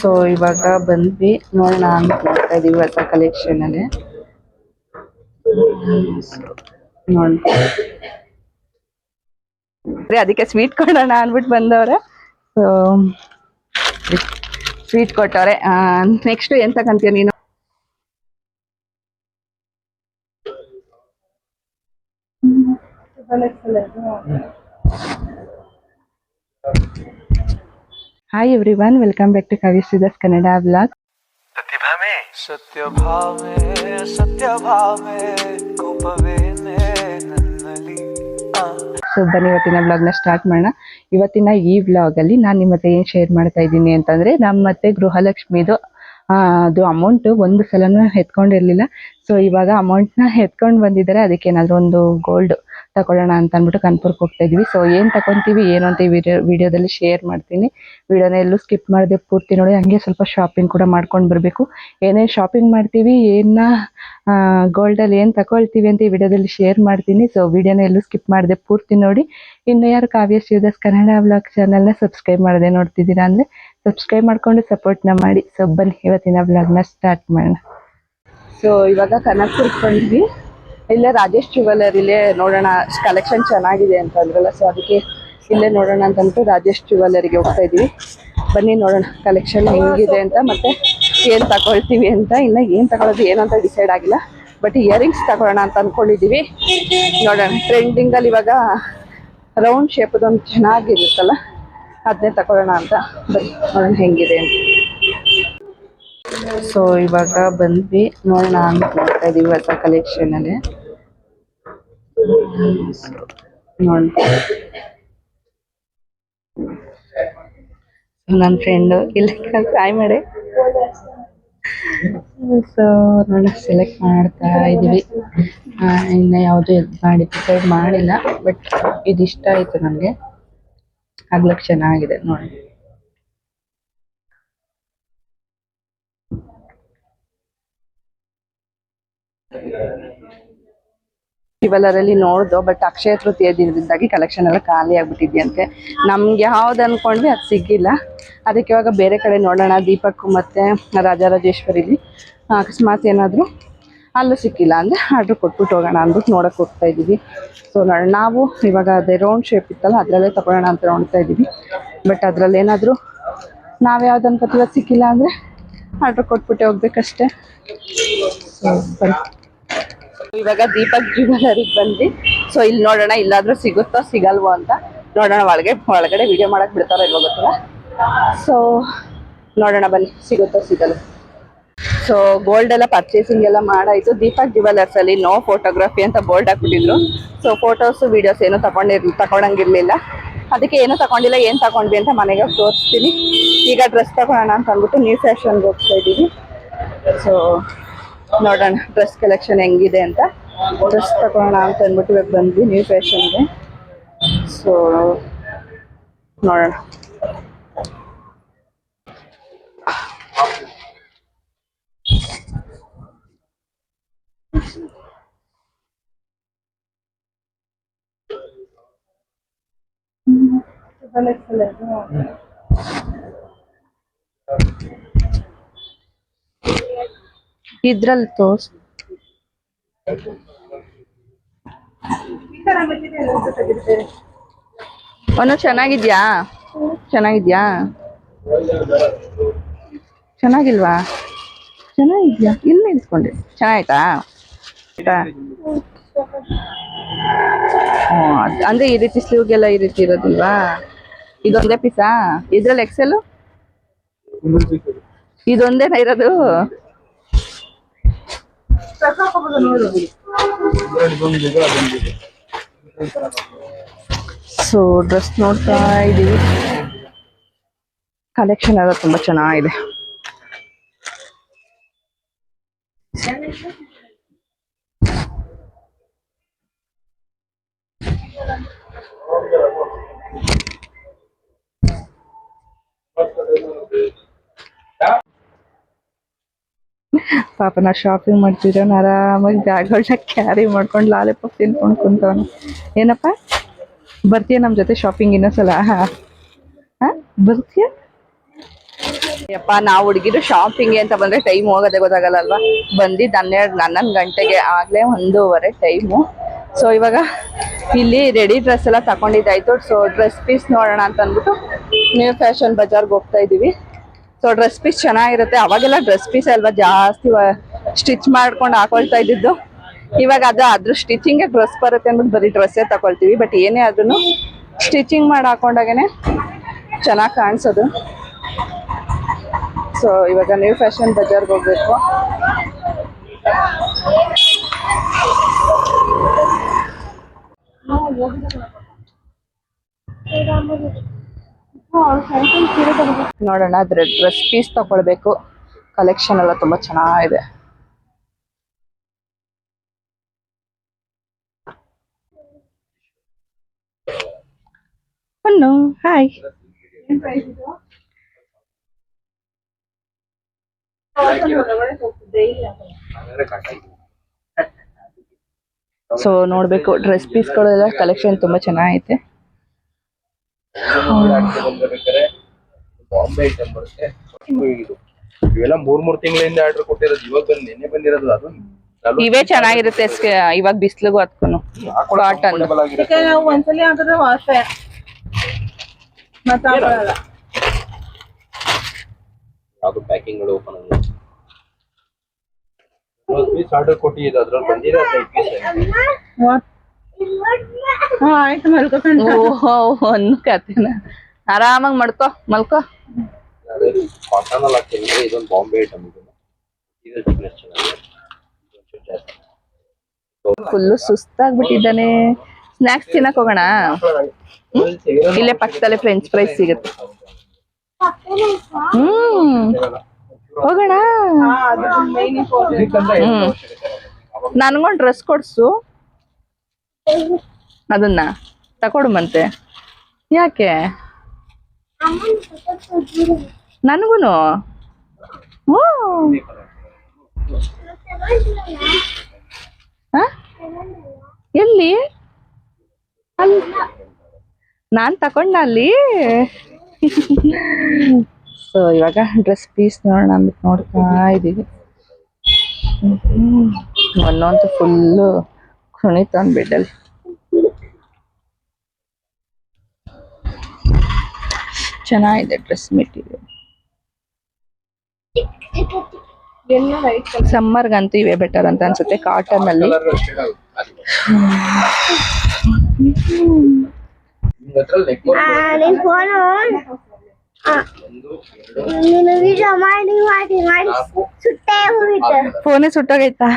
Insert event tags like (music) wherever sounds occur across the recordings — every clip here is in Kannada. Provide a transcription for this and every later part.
ಸೊ ಇವಾಗ ಬಂದ್ವಿ. ನೋಡೋಣ ಅಂತ ನೋಡ್ತಾ ಇದೀವಿ ಹೊಸ ಕಲೆಕ್ಷನ್ ಅಲ್ಲಿ. ನೋಡಿ. ಅದಕ್ಕೆ ಸ್ವೀಟ್ ಕೊಡೋಣ ಅಂದ್ಬಿಟ್ಟು ಬಂದವ್ರೆ. ಸೊ ಸ್ವೀಟ್ ಕೊಟ್ಟವ್ರೆ. ನೆಕ್ಸ್ಟ್ ಏನ್ ತಗೊಂತೀಯ ನೀನು? Hi everyone welcome back to ಕವಿ ಕವಿಸಿದಸ್ ಕನ್ನಡ ಬ್ಲಾಗ್ ಸೊ ಬನ್ನಿ ಇವತ್ತಿನ ಬ್ಲಾಗ್ನ ಸ್ಟಾರ್ಟ್ ಮಾಡೋಣ. ಇವತ್ತಿನ ಈ ಬ್ಲಾಗ್ ಅಲ್ಲಿ ನಾನು ನಿಮ್ಮ ಮತ್ತೆ ಏನು ಶೇರ್ ಮಾಡ್ತಾ ಇದ್ದೀನಿ ಅಂತಂದ್ರೆ ನಮ್ಮ ಮತ್ತೆ ಗೃಹಲಕ್ಷ್ಮಿದು ಅದು ಅಮೌಂಟ್ ಒಂದು ಸಲನೂ ಎತ್ಕೊಂಡಿರ್ಲಿಲ್ಲ. ಸೊ ಇವಾಗ ಅಮೌಂಟ್ನ ಎತ್ಕೊಂಡು ಬಂದಿದ್ದಾರೆ. ಅದಕ್ಕೆ ಏನಾದ್ರು ಒಂದು ಗೋಲ್ಡ್ ತಗೊಳ್ಳೋಣ ಅಂತ ಅಂದ್ಬಿಟ್ಟು ಕನ್ಪುರ್ಗೆ ಹೋಗ್ತಾ ಇದೀವಿ. ಸೊ ಏನು ತಗೊಂತೀವಿ, ಏನು ಅಂತ ಈ ವಿಡಿಯೋ ವಿಡಿಯೋದಲ್ಲಿ ಶೇರ್ ಮಾಡ್ತೀನಿ. ವಿಡಿಯೋನ ಎಲ್ಲೂ ಸ್ಕಿಪ್ ಮಾಡದೆ ಪೂರ್ತಿ ನೋಡಿ, ಹಂಗೆ ಸ್ವಲ್ಪ ಶಾಪಿಂಗ್ ಕೂಡ ಮಾಡ್ಕೊಂಡು ಬರಬೇಕು. ಏನೇನು ಶಾಪಿಂಗ್ ಮಾಡ್ತೀವಿ, ಏನ ಗೋಲ್ಡಲ್ಲಿ ಏನು ತಗೊಳ್ತೀವಿ ಅಂತ ಈ ವಿಡಿಯೋದಲ್ಲಿ ಶೇರ್ ಮಾಡ್ತೀನಿ. ಸೊ ವಿಡಿಯೋನ ಎಲ್ಲೂ ಸ್ಕಿಪ್ ಮಾಡದೆ ಪೂರ್ತಿ ನೋಡಿ. ಇನ್ನು ಯಾರು ಕಾವ್ಯ ಶಿವದಾಸ್ ಕನ್ನಡ ಬ್ಲಾಗ್ ಚಾನಲ್ನ ಸಬ್ಸ್ಕ್ರೈಬ್ ಮಾಡದೆ ನೋಡ್ತಿದ್ದೀರಾ ಅಂದರೆ ಸಬ್ಸ್ಕ್ರೈಬ್ ಮಾಡ್ಕೊಂಡು ಸಪೋರ್ಟ್ನ ಮಾಡಿ. ಸೊ ಬನ್ನಿ, ಇವತ್ತಿನ ನ ಸ್ಟಾರ್ಟ್ ಮಾಡೋಣ. ಸೊ ಇವಾಗ ಕನಕಪುರಕ್ಕೆ ಬಂದ್ವಿ. ಇಲ್ಲೇ ರಾಜೇಶ್ ಜ್ಯುವೆಲರಿಲೇ ನೋಡೋಣ ಕಲೆಕ್ಷನ್ ಚೆನ್ನಾಗಿದೆ ಅಂತ ಅಂದ್ರಲ್ಲ ಸೊ ಅದಕ್ಕೆ ಇಲ್ಲೇ ನೋಡೋಣ ಅಂತ ಅಂದ್ಬಿಟ್ಟು ರಾಜೇಶ್ ಜುವೆಲ್ಲರಿಗೆ ಹೋಗ್ತಾ ಇದೀವಿ ಬನ್ನಿ ನೋಡೋಣ ಕಲೆಕ್ಷನ್ ಹೆಂಗಿದೆ ಅಂತ, ಮತ್ತೆ ಏನು ತಗೊಳ್ತೀವಿ ಅಂತ, ಇನ್ನು ಏನು ತಗೊಳ್ಳೋದು ಏನು ಅಂತ ಡಿಸೈಡ್ ಆಗಿಲ್ಲ. ಬಟ್ ಇಯರಿಂಗ್ಸ್ ತಗೊಳ್ಳೋಣ ಅಂತ ಅಂದ್ಕೊಂಡಿದ್ದೀವಿ ನೋಡೋಣ ಟ್ರೆಂಡಿಂಗಲ್ಲಿ ಇವಾಗ ರೌಂಡ್ ಶೇಪದೊಂದು ಚೆನ್ನಾಗಿರುತ್ತಲ್ಲ, ಅದನ್ನೇ ತಗೊಳ್ಳೋಣ ಅಂತ. ಬನ್ನಿ, ನೋಡೋಣ ಹೆಂಗಿದೆ ಅಂತ. ಸೊ ಇವಾಗ ಬಂದ್ವಿ. ನೋಡೋಣ ಅಂತ ನೋಡ್ತಾ ಇದೀವಿ ಹೊಸ ಕಲೆಕ್ಷನ್ ಅಲ್ಲಿ. ನೋಡ ನನ್ನ ಫ್ರೆಂಡ್ ಇಲ್ಲಿ ಟ್ರೈ ಮಾಡಿ ಸೊ ನೋಡ ಸೆಲೆಕ್ಟ್ ಮಾಡ್ತಾ ಇದೀವಿ. ಇನ್ನು ಯಾವುದು ಇದು ಮಾಡಿ ಡಿಸೈಡ್ ಮಾಡಿಲ್ಲ ಬಟ್ ಇದಿಷ್ಟ ಆಯ್ತು ನನಗೆ. ಆಗ್ಲಕ್ಕೆ ಚೆನ್ನಾಗಿದೆ, ನೋಡಿ. ಜ್ಯುವೆಲರಲ್ಲಿ ನೋಡ್ದು ಬಟ್ ಅಕ್ಷಯ ತೃತೀಯ ದಿನದಿಂದಾಗಿ ಕಲೆಕ್ಷನ್ ಎಲ್ಲ ಖಾಲಿ ಆಗ್ಬಿಟ್ಟಿದ್ಯಂತೆ. ನಮ್ಗೆ ಯಾವ್ದು ಅನ್ಕೊಂಡ್ವಿ ಅದು ಸಿಕ್ಕಿಲ್ಲ ಅದಕ್ಕೆ ಇವಾಗ ಬೇರೆ ಕಡೆ ನೋಡೋಣ. ದೀಪಕ್ ಮತ್ತೆ ರಾಜರಾಜೇಶ್ವರಿಲಿ. ಅಕಸ್ಮಾತ್ ಏನಾದರೂ ಅಲ್ಲೂ ಸಿಕ್ಕಿಲ್ಲ ಅಂದ್ರೆ ಆರ್ಡ್ರ್ ಕೊಟ್ಬಿಟ್ಟು ಹೋಗೋಣ ಅಂದ್ಬಿಟ್ಟು ನೋಡಕ್ ಹೋಗ್ತಾ ಇದೀವಿ ಸೊ ನಾವು ಇವಾಗ ಅದೇ ರೌಂಡ್ ಶೇಪ್ ಇತ್ತಲ್ಲ, ಅದರಲ್ಲೇ ತಗೊಳ್ಳೋಣ ಅಂತ ನೋಡ್ತಾ ಇದ್ದೀವಿ. ಬಟ್ ಅದ್ರಲ್ಲಿ ಏನಾದ್ರು ನಾವು ಯಾವ್ದು ಅನ್ಕೋತೀವಿ ಸಿಕ್ಕಿಲ್ಲ ಅಂದ್ರೆ ಆರ್ಡ್ರ್ ಕೊಟ್ಬಿಟ್ಟೆ ಹೋಗ್ಬೇಕಷ್ಟೇ. ಸೊ ಇವಾಗ ದೀಪಕ್ ಜ್ಯುವೆಲರಿಗೆ ಬಂದ್ವಿ. ಸೊ ಇಲ್ಲಿ ನೋಡೋಣ, ಇಲ್ಲಾದ್ರೂ ಸಿಗುತ್ತೋ, ಸಿಗಲ್ವೋ ಅಂತ ನೋಡೋಣ. ಒಳಗೆ, ಒಳಗಡೆ ವಿಡಿಯೋ ಮಾಡಕ್ ಬಿಡ್ತಾರೋ ಇಲ್ವೋ ಗೊತ್ತಿಲ್ಲ. ಸೊ ನೋಡೋಣ ಬನ್ನಿ, ಸಿಗುತ್ತೋ ಸಿಗಲ್ಲ ಸೊ ಗೋಲ್ಡ್ ಎಲ್ಲ ಪರ್ಚೇಸಿಂಗ್ ಎಲ್ಲ ಮಾಡಾಯ್ತು. ದೀಪಕ್ ಜ್ಯುವೆಲರ್ಸ್ ಅಲ್ಲಿ ನೋ ಫೋಟೋಗ್ರಫಿ ಅಂತ ಬೋರ್ಡ್ ಹಾಕ್ಬಿಟ್ಟಿದ್ರು. ಸೊ ಫೋಟೋಸ್ ವಿಡಿಯೋಸ್ ಏನು ತಗೊಂಡಿರ್, ತಗೊಂಡಂಗಿರ್ಲಿಲ್ಲ. ಅದಕ್ಕೆ ಏನು ತಗೊಂಡಿಲ್ಲ, ಏನು ತಗೊಂಡ್ವಿ ಅಂತ ಮನೆಗೆ ತೋರಿಸ್ತೀನಿ. ಈಗ ಡ್ರೆಸ್ ತಗೋಣ ಅಂತ ಅಂದ್ಬಿಟ್ಟು ನ್ಯೂ ಫ್ಯಾಷನ್ಗೆ ಹೋಗ್ತಾ ಇದ್ದೀವಿ. ಸೊ ನೋಡೋಣ. ಡ್ರೆಸ್ ಕಲೆಕ್ಷನ್ ಹೆಂಗಿದೆ ಅಂತ. ಡ್ರೆಸ್ ತಗೊಳ್ಳೋಣ ಅಂತ ಅಂದ್ಬಿಟ್ಟು ಇವಾಗ ಬಂದ್ವಿ. ನ್ಯೂ ಫ್ಯಾಷನ್ಗೆ ಸೊ ನೋಡೋಣ. ಇದ್ರಲ್ಲಿ ತೋರ್ಸ್. ಅನು ಚೆನ್ನಾಗಿದ್ಯಾ? ಚೆನ್ನಾಗಿದ್ಯಾ? ಚೆನ್ನಾಗಿಲ್ವಾ? ಚೆನ್ನಾಗಿದ್ಯಾ? ಇಲ್ಲಿ ನಿಂತ್ಕೊಂಡೆ. ಚೆನ್ನಾಯ್ತಾ? ಅಂದ್ರೆ ಈ ರೀತಿ ಸ್ಲೀವ್ಗೆಲ್ಲ ಈ ರೀತಿ ಇರೋದಿಲ್ವಾ? ಇದೊಂದೇ ಪೀಸಾ ಇದ್ರಲ್ಲಿ ಎಕ್ಸೆಲ್ ಇದೊಂದೇನ ಇರೋದು? ಸೊ ಡ್ರೆಸ್ ನೋಡ್ತಾ ಇದೀವಿ ಕಲೆಕ್ಷನ್ ಎಲ್ಲ ತುಂಬಾ ಚೆನ್ನಾಗಿದೆ. ಪಾಪ ನಾ ಶಾಪಿಂಗ್ ಮಾಡ್ತಿದ್ದವನು ಆರಾಮಾಗಿ ಬ್ಯಾಗ್ಗಳನ್ನ ಕ್ಯಾರಿ ಮಾಡ್ಕೊಂಡು ಲಾಲಿಪಾಪ್ ತಿನ್ಕೊಂಡು ಕುಂತವನು. ಏನಪ್ಪ? ಬರ್ತೀಯ ನಮ್ಮ ಜೊತೆ ಶಾಪಿಂಗ್ ಇನ್ನೊಂದ್ಸಲ? ಹಾಂ? ಹಾಂ? ಬರ್ತೀಯ? ಯಪ್ಪ, ನಾವು ಹುಡುಗಿರು ಶಾಪಿಂಗ್ ಅಂತ ಬಂದ್ರೆ ಟೈಮ್ ಹೋಗೋದೇ ಗೊತ್ತಾಗಲ್ಲ ಬಂದಿದ್ದು ಹನ್ನೆರಡು, ಹನ್ನೊಂದು ಗಂಟೆಗೆ ಆಗಲೇ ಒಂದೂವರೆ ಟೈಮು ಸೊ ಇವಾಗ ಇಲ್ಲಿ ರೆಡಿ ಡ್ರೆಸ್ ಎಲ್ಲ ತಗೊಂಡಿದ್ದಾಯ್ತು ಸೊ ಡ್ರೆಸ್ ಪೀಸ್ ನೋಡೋಣ ಅಂತ ಅಂದ್ಬಿಟ್ಟು ನ್ಯೂ ಫ್ಯಾಷನ್ ಬಜಾರ್ಗೆ ಹೋಗ್ತಾ ಇದೀವಿ. ಸೊ ಡ್ರೆಸ್ ಪೀಸ್ ಚೆನ್ನಾಗಿರುತ್ತೆ. ಅವಾಗೆಲ್ಲ ಡ್ರೆಸ್ ಪೀಸ್ ಅಲ್ವಾ ಜಾಸ್ತಿ ಸ್ಟಿಚ್ ಮಾಡ್ಕೊಂಡು ಹಾಕೊಳ್ತಾ ಇದ್ದಿದ್ದು. ಇವಾಗ ಅದು ಅದ್ರ ಸ್ಟಿಚಿಂಗೇ ಡ್ರೆಸ್ ಬರುತ್ತೆ ಅಂದ್ಬಿಟ್ಟು ಬರೀ ಡ್ರೆಸ್ಸೇ ತಗೊಳ್ತೀವಿ. ಬಟ್ ಏನೇ ಆದ್ರೂ ಸ್ಟಿಚಿಂಗ್ ಮಾಡಿ ಹಾಕೊಂಡಾಗೇ ಚೆನ್ನಾಗಿ ಕಾಣಿಸೋದು. ಸೊ ಇವಾಗ ನ್ಯೂ ಫ್ಯಾಷನ್ ಬಜಾರ್ಗೆ ಹೋಗ್ಬೇಕು. ನೋಡೋಣ ಅದ್ರ ಡ್ರೆಸ್ ಪೀಸ್ ತಗೊಳ್ಬೇಕು ಕಲೆಕ್ಷನ್ ಎಲ್ಲ ತುಂಬಾ ಚೆನ್ನಾಗಿದೆ. ಹಲೋ ಹಾಯ್ ಸೊ ನೋಡ್ಬೇಕು ಡ್ರೆಸ್ ಪೀಸ್ಗಳೆಲ್ಲ ಕಲೆಕ್ಷನ್ ತುಂಬಾ ಚೆನ್ನಾಗೈತೆ. ಬೇಕಾದ್ರೆ ಬಾಂಬೆ ಐಟಮ್ ಬರುತ್ತೆ. ಇದು ಇವೆಲ್ಲ ಮೂರ್ ಮೂರ್ ತಿಂಗಳಿಂದ ಆರ್ಡರ್ ಕೊಟ್ಟಿರೋದು ಇವಾಗ ಬಂದ್ ನಿನ್ನೆ ಬಂದಿರೋದು ಅದು ಇವೇ ಚೆನ್ನಾಗಿರುತ್ತೆ ಇವಾಗ ಬಿಸ್ಲಿಗೂ ಅದಕ್ಕೂ ಕಾಟನ್ ನಾವು ಒಂದ್ಸಲಿ ಹಾಕಿದ್ರೆ ವಾಸೆ ಮತ್ತೆ ಹಾಕೊಳ್ಳಲ್ಲ ಯಾವ್ದು ಪ್ಯಾಕಿಂಗ್ಗಳು ಓಪನ್ ಆಗಿಲ್ಲ ಪೀಸ್ ಆರ್ಡರ್ ಕೊಟ್ಟಿದ್ದು ಅದ್ರಲ್ಲಿ ಬಂದಿರೋ ಹದಿನೈದು ಪೀಸ್ ಹಾ ಆಯ್ತು ಮಲ್ಕೋಕೊಂಡು ಓಹೋ ಒಂದು ಕತೆನ. ಆರಾಮಾಗಿ ಮಡ್ಕೋ ಮಲ್ಕೋ. ಕಾಟನ್ ಅಲ್ಲಿ ಹಾಕ್ತೀನಿ ಇದೊಂದು ಬಾಂಬೆ ಐಟಮ್ ಇದು ಇದು thickness ಚೆನ್ನಾಗಿದೆ ಇದೊಂಚೂರು ಜಾಸ್ತಿ ಫುಲ್ಲು ಸುಸ್ತಾಗ್ಬಿಟ್ಟಿದ್ದಾನೆ. ಸ್ನಾಕ್ಸ್ ತಿನ್ನಕ್ ಹೋಗೋಣ? ಇಲ್ಲೇ ಪಕ್ಕದಲ್ಲೇ ಫ್ರೆಂಚ್ ಫ್ರೈಸ್ ಸಿಗುತ್ತೆ. ಹ್ಮ್ ಹೋಗೋಣ. ಹ್ಮ್. ನನ್ಗೊಂದ್ ಡ್ರೆಸ್ ಕೊಡ್ಸು. ಅದನ್ನ ತಕೊಡುಮಂತೆ ಯಾಕೆ? ನನಗೂನು? ಎಲ್ಲಿ? ಅಲ್ಲಿ ನಾನ್ ತಕೊಂಡ ಅಲ್ಲಿ? ಸೊ ಇವಾಗ ಡ್ರೆಸ್ ಪೀಸ್ ನೋಡೋಣ ಅಂದ್ಬಿಟ್ಟು ನೋಡ್ತಾ ಇದ್ದೀವಿ ಮೊನ್ನೆ ಅಂತೂ ಫುಲ್ಲು ಕುಣಿತಾನ್ ಬೆಡ್ಡಲ್ಲಿ. ಚೆನ್ನಾಗಿದೆ ಡ್ರೆಸ್ ಮೆಟೀರಿಯಲ್. ಸಮ್ಮರ್ಗಂತೂ ಇವೇ ಬೆಟರ್ ಅಂತ ಅನ್ಸುತ್ತೆ ಕಾಟನ್ ಅಲ್ಲಿ. Colour ಫೋನೇ ಸುಟ್ಟೋಗೈತಾ?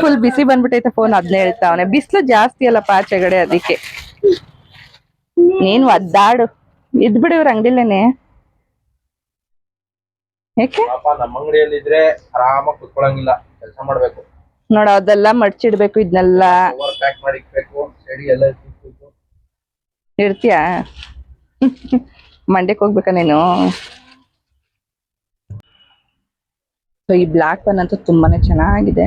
ಫುಲ್ ಬಿಸಿ ಬಂದ್ಬಿಟ್ಟೈತೆ ಫೋನ್ ಅದ್ನೇ ಹೇಳ್ತಾವನೆ ಬಿಸಿಲು ಜಾಸ್ತಿ ಅಲ್ಲಪ್ಪ ಆಚೆಗಡೆ ಅದಕ್ಕೆ. ನೀನ್ ಒದ್ದಾಡು ಇದ್ಬಿಡಿ ಇವ್ರ ಅಂಗಡಿಲೇನೆ. ಯಾಕೆ ಪಾಪ ನಮ್ಮ ಅಂಗಡಿಯಲ್ಲಿ ಇದ್ರೆ ಆರಾಮಾಗಿ ಕುತ್ಕೊಳಂಗಿಲ್ಲ. ಕೆಲಸ ಮಾಡ್ಬೇಕು. ನೋಡ ಅದೆಲ್ಲ ಮಡ್ಚಿಡ್ಬೇಕು ಇದನ್ನೆಲ್ಲ ಓವರ್ ಪ್ಯಾಕ್ ಮಾಡಿ ಇಡ್ತೀಯಾ ಮಂಡ್ಯಕ್ಕೆ ಹೋಗ್ಬೇಕಾ ನೀನು? ಸೊ ಈ ಬ್ಲ್ಯಾಕ್ ಪೆನ್ ಅಂತೂ ತುಂಬಾನೇ ಚೆನ್ನಾಗಿದೆ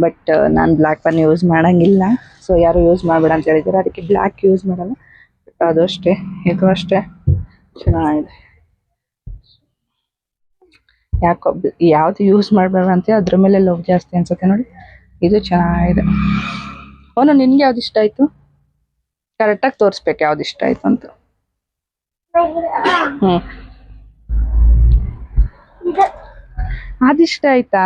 ಬಟ್ ನಾನು ಬ್ಲ್ಯಾಕ್ ಪೆನ್ ಯೂಸ್ ಮಾಡಂಗಿಲ್ಲ. ಸೊ ಯಾರು ಯೂಸ್ ಮಾಡಬೇಡ ಅಂತ ಹೇಳಿದ್ದಾರೆ ಅದಕ್ಕೆ ಬ್ಲ್ಯಾಕ್ ಯೂಸ್ ಮಾಡಲ್ಲ. ಬಟ್ ಅದು ಅಷ್ಟೇ, ಇದು ಅಷ್ಟೇ. ಚೆನ್ನಾಗಿದೆ. ಯಾಕೋ, ಯಾವ್ದು ಯೂಸ್ ಮಾಡಬೇಡ ಅಂತ, ಅದ್ರ ಮೇಲೆ ಲವ್ ಜಾಸ್ತಿ ಅನ್ಸುತ್ತೆ ನೋಡಿ. ಇದು ಚೆನ್ನಾಗಿದೆ. ಅವನು ನಿನ್ಗೆ ಯಾವ್ದು ಇಷ್ಟ ಆಯ್ತು? ಕರೆಕ್ಟಾಗಿ ತೋರಿಸ್ಬೇಕು ಯಾವ್ದು ಇಷ್ಟ ಆಯ್ತು ಅಂತ. ಹ್ಮ್. ಅದಿಷ್ಟ ಆಯ್ತಾ?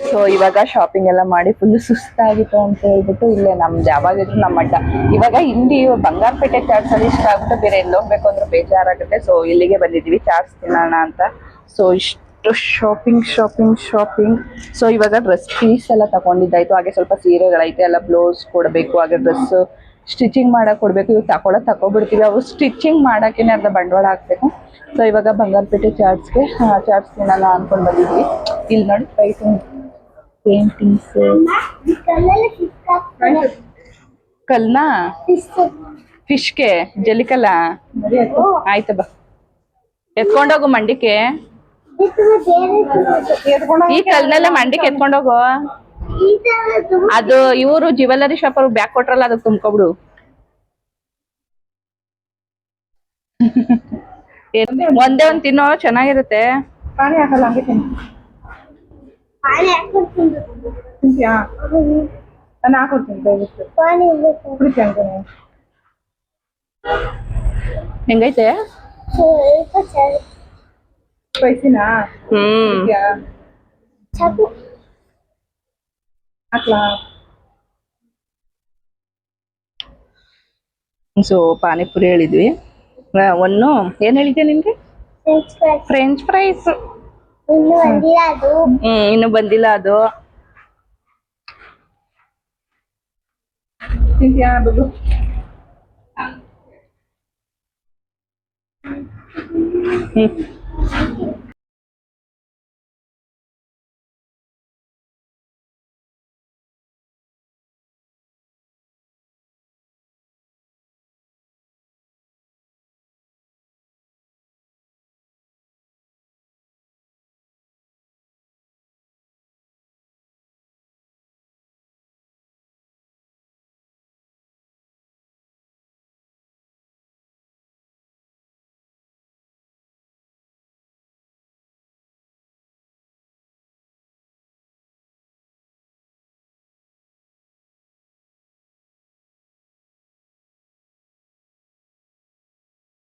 ಸೊ ಇವಾಗ ಶಾಪಿಂಗ್ ಎಲ್ಲ ಮಾಡಿ ಫುಲ್ ಸುಸ್ತಾಗಿತ್ತು ಅಂತ ಹೇಳ್ಬಿಟ್ಟು ಇಲ್ಲೇ ನಮ್ದು ಯಾವಾಗಿದ್ರು ನಮ್ಮ ಅಡ್ಡ. ಇವಾಗ ಇಲ್ಲಿ ಬಂಗಾರಪೇಟೆ ಚಾಟ್ಸ್ ಅಲ್ಲಿ ಇಷ್ಟ ಆಗ್ಬಿಟ್ಟು ಬೇರೆ ಎಲ್ಲಿ ಹೋಗ್ಬೇಕು ಅಂದ್ರೆ ಬೇಜಾರಾಗುತ್ತೆ. ಸೊ ಇಲ್ಲಿಗೆ ಬಂದಿದ್ವಿ ಚಾಟ್ಸ್ ತಿನ್ನೋಣ ಅಂತ. ಸೊ ಇಷ್ಟು ಶಾಪಿಂಗ್ ಶಾಪಿಂಗ್ ಶಾಪಿಂಗ್ ಸೊ ಇವಾಗ ಡ್ರೆಸ್ ಪೀಸ್ ಎಲ್ಲ ತಗೊಂಡಿದ್ದಾಯ್ತು ಹಾಗೆ ಸ್ವಲ್ಪ ಸೀರೆಗಳೈತೆ ಎಲ್ಲ ಬ್ಲೌಸ್ ಕೊಡಬೇಕು ಹಾಗೆ ಡ್ರೆಸ್ ಸ್ಟಿಚಿಂಗ್ ಮಾಡಕ್ ಕೊಡ್ಬೇಕು. ಇವು ತಗೊಳ ತಗೊಬಿಡ್ತೀವಿ ಅವು ಸ್ಟಿಚಿಂಗ್ ಮಾಡಕ್ಕೇನೆ ಅರ್ಧ ಬಂಡವಾಳ ಹಾಕ್ಬೇಕು. ಸೊ ಇವಾಗ ಬಂಗಾರಪೇಟೆ ಚಾಟ್ಸ್ಗೆ ಚಾಟ್ಸ್ ತಿನ್ನಲ್ಲ ಅನ್ಕೊಂಡ್ ಬಂದಿದ್ವಿ. ಇಲ್ಲಿ ನೋಡಿ ಪೈಂಟಿಂಗ್ ಪೇಂಟಿಂಗ್ಸ್ ಕಲ್ನ? ಫಿಶ್ ಫಿಶ್ಗೆ ಜಲಿಕಲ್ಲ ಆಯ್ತು ಬಾ. ಎತ್ಕೊಂಡೋಗು ಮಂಡಿಕೆ. ಈ ಕಲ್ನೆಲ್ಲ ಮಂಡಿಗೆ ಎತ್ಕೊಂಡೋಗೋ ಅದು ಇವರು ಜ್ಯುವೆಲ್ಲರಿ ಶಾಪ್ ಅವ್ರು ಬ್ಯಾಗ್ ಕೊಟ್ರಲ್ಲ ಅದಕ್ಕೆ ತುಂಬ್ಕೊಬಿಡು. (laughs) ಒಂದೇ ಒಂದ್ ತಿನ್ನೋ ಚೆನ್ನಾಗಿರುತ್ತೆ. ಹೆಂಗೈತೆ? ಸ್ವಲ್ಪ ಚಳಿ ಸ್ಪೈಸಿನಾ ಹ್ಮ್ ಕುಡಿತೀಯಾ ಸಾಕು ಹಾಕ್ಲಾ ಸೊ ಪಾನಿಪುರಿ ಹೇಳಿದ್ವಿ ಆ, ಒಂದು ಏನ್ ಹೇಳಿದ್ದೆ ನಿನ್ಗೆ ಫ್ರೆಂಚ್ ಫ್ರೈಸ್ ಫ್ರೆಂಚ್ ಫ್ರೈಸ್ ಇನ್ನು ಬಂದಿಲ್ಲ ಅದು ಹ್ಮ್ ಇನ್ನು ಬಂದಿಲ್ಲ ಅದು ತಿಂತೀಯಾ ಬಗ್ಗು ಹ್ಮ್ ನಮ್ಮ ಅತ್ತೆ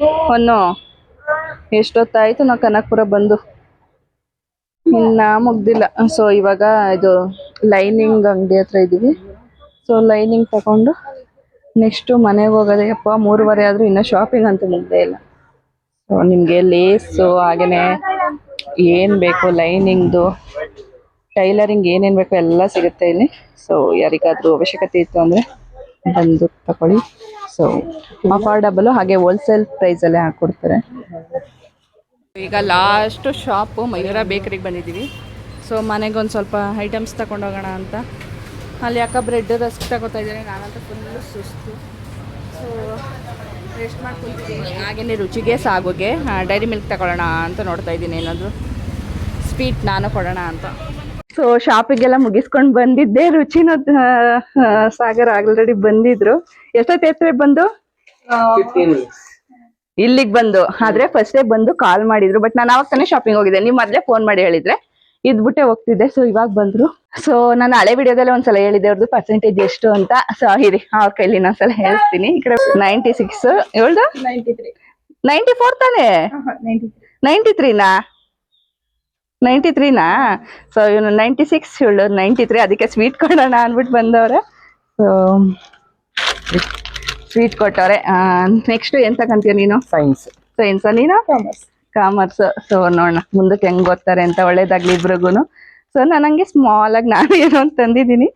ಹೊನ್ನು ಎಷ್ಟೊತ್ತಾಯ್ತು ನಾವು ಕನಕಪುರ ಬಂದು. ಇನ್ನ ಮುಗ್ದಿಲ್ಲ. ಸೊ ಇವಾಗ ಇದು ಲೈನಿಂಗ್ ಅಂಗಡಿ ಹತ್ರ ಇದೀವಿ. ಸೊ ಲೈನಿಂಗ್ ತಗೊಂಡು ನೆಕ್ಸ್ಟ್ ಮನೆಗೆ ಹೋಗೋದೇ. ಅಪ್ಪ ಮೂರುವರೆ ಆದ್ರೂ ಇನ್ನೂ ಶಾಪಿಂಗ್ ಅಂತೂ ಮುಗ್ದೇ ಇಲ್ಲ. ಸೊ ನಿಮಗೆ ಲೇಸು ಹಾಗೇನೆ ಏನ್ ಬೇಕು ಲೈನಿಂಗ್ದು ಟೈಲರಿಂಗ್ ಏನೇನ್ ಬೇಕು ಎಲ್ಲ ಸಿಗುತ್ತೆ ಇಲ್ಲಿ. ಸೊ ಯಾರಿಗಾದ್ರೂ ಅವಶ್ಯಕತೆ ಇತ್ತು ಅಂದ್ರೆ ಬಂದು ತಗೊಳ್ಳಿ ಸೊ ಅಫೋರ್ಡಬಲ್ ಹಾಗೆ ಹೋಲ್ಸೇಲ್ ಪ್ರೈಸ್ ಹಾಕ್ಕೊಡ್ತಾರೆ ಈಗ ಲಾಸ್ಟ್ ಶಾಪು ಮಯೂರ ಬೇಕರಿಗೆ ಬಂದಿದ್ದೀವಿ ಸೊ ಮನೆಗೆ ಒಂದು ಸ್ವಲ್ಪ ಐಟಮ್ಸ್ ತಗೊಂಡೋಗೋಣ ಅಂತ. ಅಲ್ಲಿ ಅಕ್ಕ ಬ್ರೆಡ್ ರಸ್ಕ್ ತಗೋತಾ ಇದ್ದೀನಿ ನಾನಂತ ಫುಲ್ಲು ಸುಸ್ತು. ಸೊ ರೆಸ್ಟ್ ಮಾಡ್ಕೊತಿದ್ದೀನಿ ಹಾಗೆಯೇ ರುಚಿಗೆ, ಸಾಗುಗೆ ಡೈರಿ ಮಿಲ್ಕ್ ತಗೊಳ್ಳೋಣ ಅಂತ ನೋಡ್ತಾ ಇದ್ದೀನಿ. ಏನಾದರೂ ಸ್ವೀಟ್ ನಾನು ಕೊಡೋಣ ಅಂತ. ಸೊ ಶಾಪಿಗೆಲ್ಲ ಮುಗಿಸ್ಕೊಂಡು ಬಂದಿದ್ದೆ. ರುಚಿನ ಸಾಗರ್ ಆಲ್ರೆಡಿ ಬಂದಿದ್ರು. ಎಷ್ಟೊತ್ತೈತ್ರಿ ಬಂದು? ಇಲ್ಲಿಗೆ ಬಂದು. ಆದ್ರೆ ಫಸ್ಟ್ ಡೇ ಬಂದು ಕಾಲ್ ಮಾಡಿದ್ರು. ಬಟ್ ನಾನು ಅವಾಗ ತಾನೇ ಶಾಪಿಂಗ್ ಹೋಗಿದ್ದೆ. ನೀವು ಮೊದಲೇ ಫೋನ್ ಮಾಡಿ ಹೇಳಿದ್ರೆ. ಇದ್ಬಿಟ್ಟೆ ಹೋಗ್ತಿದ್ದೆ. ಸೊ ಇವಾಗ ಬಂದ್ರು. ಸೊ ನಾನು ಹಳೆ ವಿಡಿಯೋದಲ್ಲೇ ಒಂದ್ಸಲ ಹೇಳಿದೆ ಅವ್ರದ್ದು ಪರ್ಸೆಂಟೇಜ್ ಎಷ್ಟು ಅಂತ. ಸೊ ಇರಿ ಅವ್ರ ಕೈಲಿ ಇನ್ನೊಂದ್ಸಲ ಹೇಳ್ತೀನಿ. ಈ ಕಡೆ ನೈಂಟಿ ಸಿಕ್ಸ್ ಹೇಳ್ದು ನೈಂಟಿ ತ್ರೀ ನೈಂಟಿ ಫೋರ್ ತಾನೇ ನೈಂಟಿ ತ್ರೀನಾ ನೈಂಟಿ ತ್ರೀನಾ ಸೊ ಇವನು ನೈಂಟಿ ಸಿಕ್ಸ್ ಇವಳು ನೈಂಟಿ ತ್ರೀ ಅದಕ್ಕೆ ಸ್ವೀಟ್ ಕೊಡೋಣ ಅಂದ್ಬಿಟ್ಟು ಬಂದವ್ರೆ. ಸೊ ಸ್ವೀಟ್ ಕೊಟ್ಟವ್ರೆ. ನೆಕ್ಸ್ಟ್ ಏನ್ ತಗೊಂತೀಯ ನೀನು? ಸೈನ್ಸ್ ಸೈನ್ಸ್ ನೀನು? ಕಾಮರ್ಸ್ ಕಾಮರ್ಸ್ ಸೊ ನೋಡೋಣ ಮುಂದಕ್ಕೆ ಹೆಂಗ್ ಓದ್ತಾರೆ ಅಂತ ಒಳ್ಳೇದಾಗ್ಲಿ ಇಬ್ರಿಗೂನು. ಸೊ ನಾನು ಹಂಗೆ ಸ್ಮಾಲ್ ಆಗಿ ನಾನು ಏನೋ ಅಂತ ತಂದಿದ್ದೀನಿ.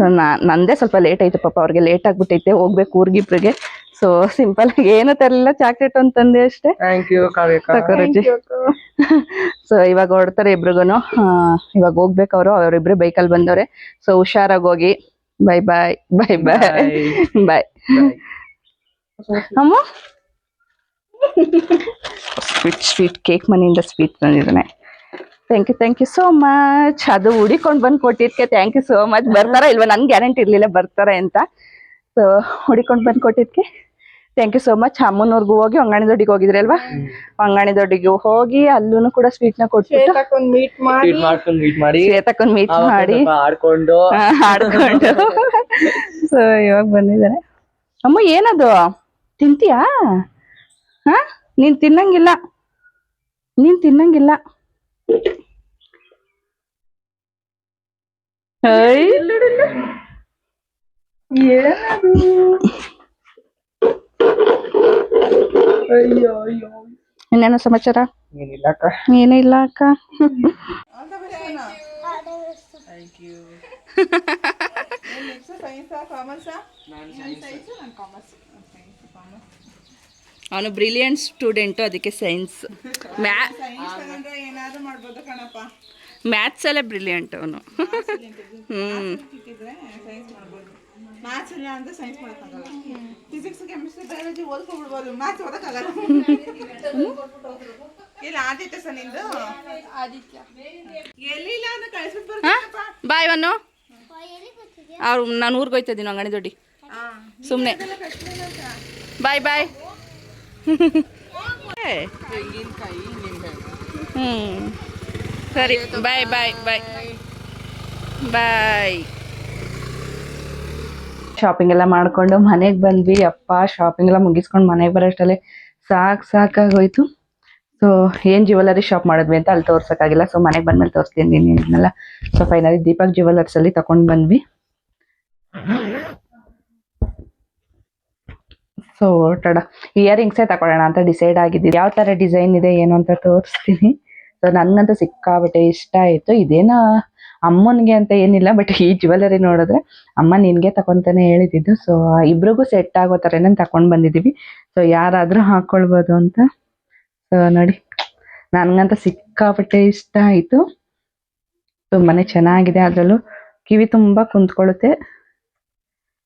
ನಾ ನಂದೇ ಸ್ವಲ್ಪ ಲೇಟ್ ಆಯ್ತು ಪಾಪ ಅವ್ರಿಗೆ ಲೇಟ್ ಆಗ್ಬಿಟ್ಟೈತೆ ಹೋಗ್ಬೇಕು ಊರ್ಗಿಬ್ರಿಗೆ ಸೊ ಸಿಂಪಲ್ ಆಗಿ ಏನು ತರಲಿಲ್ಲ ಚಾಕ್ಲೇಟ್ ಅಂತಂದೆ ತಂದೆ ಅಷ್ಟೇ. ರುಚಿ ಸೊ ಇವಾಗ ಹೊಡ್ತಾರೆ ಇಬ್ರಿಗೂನು. ಇವಾಗ ಹೋಗ್ಬೇಕು ಅವರು ಅವರಿಬ್ರು ಬೈಕಲ್ಲಿ ಬಂದವ್ರೆ. ಸೊ ಹುಷಾರಾಗಿ ಹೋಗಿ. Bye bye by bye bye ಅಮ್ಮ? ಸ್ವೀಟ್ ಸ್ವೀಟ್ ಕೇಕ್ ಮನೆಯಿಂದ sweet ತಂದಿದ್ದಾನೆ. Thank you thank you so much ಅದು ಹುಡಿಕೊಂಡು ಬಂದು ಕೊಟ್ಟಿದ್ಕೆ ಥ್ಯಾಂಕ್ ಯು ಸೋ ಮಚ್ ಬರ್ತಾರ ಇಲ್ವಾ ನನ್ಗೆ ಗ್ಯಾರಂಟಿ ಇರ್ಲಿಲ್ಲ ಬರ್ತಾರೆ ಅಂತ. ಸೊ ಹುಡಿಕೊಂಡು ಬಂದು ಕೊಟ್ಟಿದ್ಕೆ ಥ್ಯಾಂಕ್ ಯು ಸೋ ಮಚ್ ಅಮ್ಮನವ್ರಿಗೂ ಹೋಗಿ ಹೊಂಗಾಣಿ ದೊಡ್ಡಿಗೆ ಹೋಗಿದ್ರಿ ಅಲ್ವಾ? ಅಂಗಡಿ ದೊಡ್ಡಿಗೆ ಹೋಗಿ ಅಲ್ಲೂ ಕೂಡ ಸ್ವೀಟ್ನ ಕೊಟ್ಬಿಟ್ಟು ಶ್ವೇತಕ್ಕೊಂದ್ ಮೀಟ್ ಮಾಡಿ. ಮೀಟ್ ಮಾಡಿ. ಆಡ್ಕೊಂಡು. ಆಡ್ಕೊಂಡು. ಸೊ ಇವಾಗ ಬಂದಿದ್ದಾರೆ. ಅಮ್ಮ ಏನದು? ತಿಂತೀಯಾ? ಹಾ? ನೀನ್ ತಿನ್ನಂಗಿಲ್ಲ. ನೀನ್ ತಿನ್ನಂಗಿಲ್ಲ. ಐ ಅಯ್ಯೋ ಅಯ್ಯೋ. ಇನ್ನೇನು ಸಮಾಚಾರ? ಏನಿಲ್ಲ ಅಕ್ಕ. ಏನೂ ಇಲ್ಲ ಅಕ್ಕ. ಸೈನ್ಸಾ ಕಾಮರ್ಸಾ? ಅವನು ಬ್ರಿಲಿಯಂಟ್ ಸ್ಟೂಡೆಂಟು ಅದಕ್ಕೆ ಸೈನ್ಸ್ ಮ್ಯಾಥ್ (laughs) ಸೈನ್ಸ್ ತಗೊಂಡ್ರೆ ಏನಾದ್ರು ಮಾಡ್ಬೋದು ಕಣಪ್ಪ. ಮ್ಯಾಥ್ಸಲ್ಲೇ ಬ್ರಿಲಿಯಂಟ್ ಅವನು. ಹ್ಞೂ ಸಿಕ್ಕಿದ್ರೆ ಸೈನ್ಸ್ ಮಾಡ್ಬೋದು ಮ್ಯಾಥ್ಸ್ ಇಲ್ಲ ಅಂದ್ರೆ ಸೈನ್ಸ್ ಮಾಡೋಕ್ಕಾಗಲ್ಲ ಫಿಸಿಕ್ಸ್ ಕೆಮಿಸ್ಟ್ರಿ ಬಯಾಲಜಿ ಓದ್ಕೊಂಡ್ಬಿಡ್ಬೋದು. ಮ್ಯಾಥ್ಸ್ ಓದಕ್ಕಾಗಲ್ಲ ಇಲ್ಲ ಆದಿತ್ಯ ಸರ್ ನಿಂದು? ಆದಿತ್ಯ. ಎಲ್ಲಿಲ್ಲ ಅಂದ್ರೆ ಕಳಿಸ್ಬಿಟ್ಟು ಬರ್ತೀನಪ್ಪ ಬಾಯ್ ವನ್ನು ಅವ್ರು ನಾನು ಊರಿಗೆ ಹೋಯ್ತಾ ಇದ್ದೀನಿ ಅಂಗಡಿ ದೊಡ್ಡಿ. ಸುಮ್ಮನೆ ಬಾಯ್ ಬಾಯ್. ಹ್ಞೂ ಸರಿ ಬಾಯ್ ಬಾಯ್ ಬಾಯ್ ಬಾಯ್ ಶಾಪಿಂಗ್ ಎಲ್ಲ ಮಾಡ್ಕೊಂಡು ಮನೆಗೆ ಬಂದ್ವಿ. ಅಪ್ಪ ಶಾಪಿಂಗ್ ಎಲ್ಲ ಮುಗಿಸ್ಕೊಂಡು ಮನೆಗೆ ಸಾಕ್ ಸಾಕು ಸಾಕಾಗೋಯ್ತು ಸೊ ಏನು ಜ್ಯುವೆಲ್ಲರಿ ಶಾಪ್ ಮಾಡಿದ್ವಿ ಅಂತ ಅಲ್ಲಿ ತೋರ್ಸೋಕ್ಕಾಗಿಲ್ಲ. ಸೊ ಮನೆಗೆ ಬಂದ್ಮೇಲೆ ತೋರಿಸ್ತೀನಿ ಇದನ್ನೆಲ್ಲ ಸೊ ಫೈನಲಿ ದೀಪಕ್ ಜ್ಯುವೆಲರ್ಸಲ್ಲಿ ತಗೊಂಡು ಬಂದ್ವಿ. ಸೊ ಟಡ ಇಯರಿಂಗ್ಸೇ ತಗೊಳ್ಳೋಣ ಅಂತ ಡಿಸೈಡ್ ಆಗಿದ್ದೀವಿ. ಯಾವ ಥರ ಡಿಸೈನ್ ಇದೆ, ಏನು ಅಂತ ತೋರಿಸ್ತೀನಿ. ಸೊ ನನಗಂತೂ ಸಿಕ್ಕಾಬಿಟ್ಟೆ ಇಷ್ಟ ಆಯಿತು. ಇದೇನೋ ಅಮ್ಮನಿಗೆ ಅಂತ ಏನಿಲ್ಲ ಬಟ್ ಈ ಜ್ಯುವೆಲರಿ ನೋಡಿದ್ರೆ ಅಮ್ಮ ನಿನಗೆ ತಗೊಂತಾನೆ ಹೇಳಿದ್ದು. ಸೊ ಇಬ್ರಿಗೂ ಸೆಟ್ ಆಗೋ ಥರನೇ ತಗೊಂಡು ಬಂದಿದ್ದೀವಿ ಸೊ ಯಾರಾದರೂ ಹಾಕ್ಕೊಳ್ಬೋದು ಅಂತ. ಸೊ ನೋಡಿ, ನನಗಂತ ಸಿಕ್ಕಾಪಟ್ಟೆ ಇಷ್ಟ ಆಯಿತು. ತುಂಬಾನೇ ಚೆನ್ನಾಗಿದೆ ಅದರಲ್ಲೂ. ಕಿವಿ ತುಂಬ ಕುಂತ್ಕೊಳ್ಳುತ್ತೆ.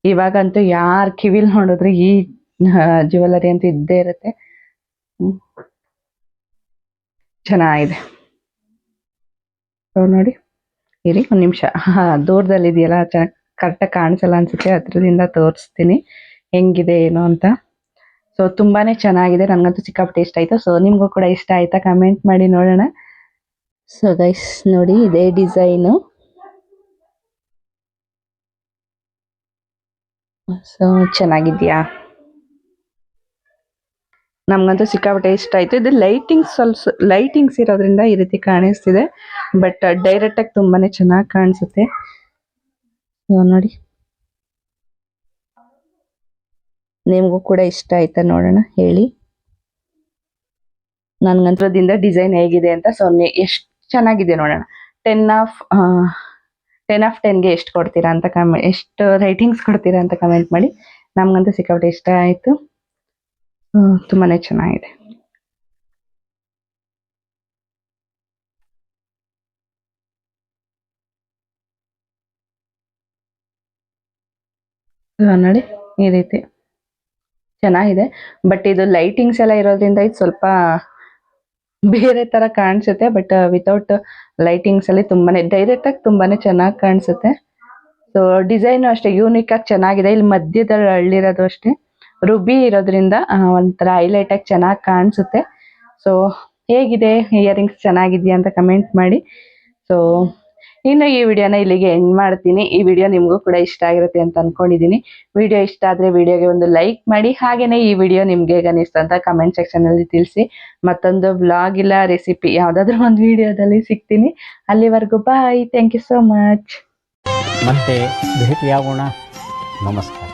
ಇವಾಗಂತೂ ಯಾರ್ ಕಿವಿಲಿ ನೋಡಿದ್ರೆ ಈ ಜ್ಯುವೆಲರಿ ಅಂತ ಇದ್ದೇ ಇರುತ್ತೆ. ಚೆನ್ನಾಗಿದೆ. ನೋಡಿ, ಇರಿ ಒಂದು ನಿಮಿಷ. ದೂರದಲ್ಲಿ ಇದೆಯಲ್ಲ, ಚೆನ್ನಾಗಿ ಕರೆಕ್ಟಾಗಿ ಕಾಣಿಸಲ್ಲ ಅನ್ಸುತ್ತೆ ಹತ್ರದಿಂದ ತೋರಿಸ್ತೀನಿ ಹೆಂಗಿದೆ, ಏನು ಅಂತ. ಸೊ ತುಂಬಾನೇ ಚೆನ್ನಾಗಿದೆ, ನನಗಂತೂ ಸಿಕ್ಕಾಪಟ್ಟೆ ಇಷ್ಟ ಆಯ್ತು. ಸೊ ನಿಮಗೂ ಕೂಡ ಇಷ್ಟ ಆಯ್ತಾ? ಕಮೆಂಟ್ ಮಾಡಿ ನೋಡೋಣ. ಸೊ ಗೈಸ್ ನೋಡಿ, ಇದೇ ಡಿಸೈನು ಸೊ ಚೆನ್ನಾಗಿದ್ಯಾ? ನಮ್ಗಂತೂ ಸಿಕ್ಕಾಪಟ್ಟೆ ಇಷ್ಟ ಆಯ್ತು. ಇದು ಲೈಟಿಂಗ್ಸ್ ಸ್ವಲ್ಪ ಲೈಟಿಂಗ್ಸ್ ಇರೋದ್ರಿಂದ ಈ ರೀತಿ ಕಾಣಿಸ್ತಿದೆ. ಬಟ್ ಡೈರೆಕ್ಟ್ ಆಗಿ ತುಂಬಾನೇ ಚೆನ್ನಾಗಿ ಕಾಣಿಸುತ್ತೆ. ನೋಡಿ. ನಿಮಗೂ ಕೂಡ ಇಷ್ಟ ಆಯ್ತಾ ನೋಡೋಣ, ಹೇಳಿ. ನನ್ಗಂತ್ರದಿಂದ ಡಿಸೈನ್ ಹೇಗಿದೆ ಅಂತ ಸೊ ಎಷ್ಟು ಚೆನ್ನಾಗಿದೆ ನೋಡೋಣ. ಟೆನ್ ಆಫ್ ಟೆನ್ ಆಫ್ ಟೆನ್ಗೆ ಎಷ್ಟು ಕೊಡ್ತೀರಾ ಅಂತ ಕಮೆ ಎಷ್ಟು ರೈಟಿಂಗ್ಸ್ ಕೊಡ್ತೀರಾ ಅಂತ ಕಮೆಂಟ್ ಮಾಡಿ. ನಮಗಂತೂ ಸಿಕ್ಕಾಪಟ್ಟೆ ಇಷ್ಟ ಆಯಿತು. ತುಂಬಾನೇ ಚೆನ್ನಾಗಿದೆ. ನೋಡಿ, ಈ ರೀತಿ ಚೆನ್ನಾಗಿದೆ. ಬಟ್ ಇದು ಲೈಟಿಂಗ್ಸ್ ಎಲ್ಲ ಇರೋದ್ರಿಂದ ಇದು ಸ್ವಲ್ಪ ಬೇರೆ ತರ ಕಾಣಿಸುತ್ತೆ. ಬಟ್ ವಿತೌಟ್ ಲೈಟಿಂಗ್ಸ್ ಅಲ್ಲಿ ತುಂಬಾನೇ ಡೈರೆಕ್ಟ್ ಆಗಿ ತುಂಬಾನೇ ಚೆನ್ನಾಗಿ ಕಾಣಿಸುತ್ತೆ. ಸೊ ಡಿಸೈನ್ ಅಷ್ಟೇ ಯೂನಿಕ್ ಆಗಿ ಚೆನ್ನಾಗಿದೆ. ಇಲ್ಲಿ ಮಧ್ಯದಲ್ಲಿ ಹಳ್ಳಿರೋದು ಅಷ್ಟೇ. ರುಬಿ ಇರೋದ್ರಿಂದ ಒಂಥರ ಹೈಲೈಟ್ ಆಗಿ ಚೆನ್ನಾಗಿ ಕಾಣಿಸುತ್ತೆ. ಸೊ ಹೇಗಿದೆ? ಇಯರಿಂಗ್ಸ್ ಚೆನ್ನಾಗಿದೆಯಾ ಅಂತ ಕಮೆಂಟ್ ಮಾಡಿ. ಸೊ ಇನ್ನು ಈ ವಿಡಿಯೋನ ಇಲ್ಲಿಗೆ ಎಂಡ್ ಮಾಡ್ತೀನಿ. ಈ ವಿಡಿಯೋ ನಿಮಗೂ ಕೂಡ ಇಷ್ಟ ಆಗಿರುತ್ತೆ ಅಂತ ಅಂದ್ಕೊಂಡಿದ್ದೀನಿ ವಿಡಿಯೋ ಇಷ್ಟ ಆದ್ರೆ ವಿಡಿಯೋಗೆ ಒಂದು ಲೈಕ್ ಮಾಡಿ. ಹಾಗೆಯೇ ಈ ವಿಡಿಯೋ ನಿಮಗೆ ಹೇಗೆ ಅಂತ ಕಮೆಂಟ್ ಸೆಕ್ಷನ್ ಅಲ್ಲಿ ತಿಳಿಸಿ. ಮತ್ತೊಂದು ಬ್ಲಾಗ್ ಇಲ್ಲ ರೆಸಿಪಿ ಯಾವುದಾದ್ರೂ ಒಂದು ವಿಡಿಯೋದಲ್ಲಿ ಸಿಗ್ತೀನಿ. ಅಲ್ಲಿವರೆಗೂ bye thank you so much ಮತ್ತೆ ಭೇಟಿಯಾಗೋಣ ನಮಸ್ಕಾರ.